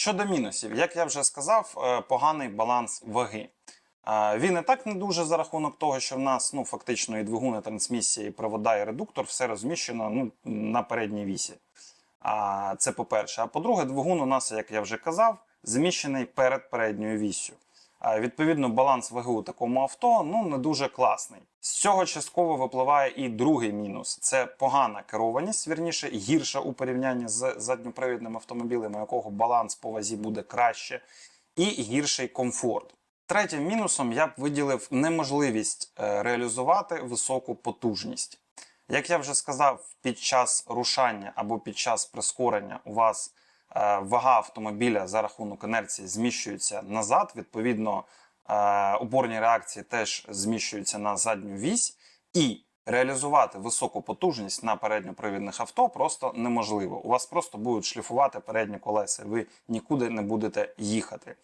Щодо мінусів, як я вже сказав, е, поганий баланс ваги. Е, Він і так не дуже за рахунок того, що в нас ну фактично і двигуни, і трансмісія, і провода, і редуктор все розміщено ну, на передній вісі. А це по-перше. А по-друге, двигун у нас, як я вже казав, зміщений перед передньою віссю. Відповідно, баланс ваги у такому авто ну не дуже класний. З цього частково випливає і другий мінус: це погана керованість, вірніше гірша у порівнянні з задньопривідним автомобілем, у якого баланс по вазі буде краще, і гірший комфорт. Третім мінусом я б виділив неможливість е, реалізувати високу потужність. Як я вже сказав, під час рушання або під час прискорення у вас вага автомобіля за рахунок інерції зміщується назад. Відповідно, е, опорні реакції теж зміщуються на задню вісь, і реалізувати високу потужність на передньопривідних авто просто неможливо. У вас просто будуть шліфувати передні колеса, ви нікуди не будете їхати.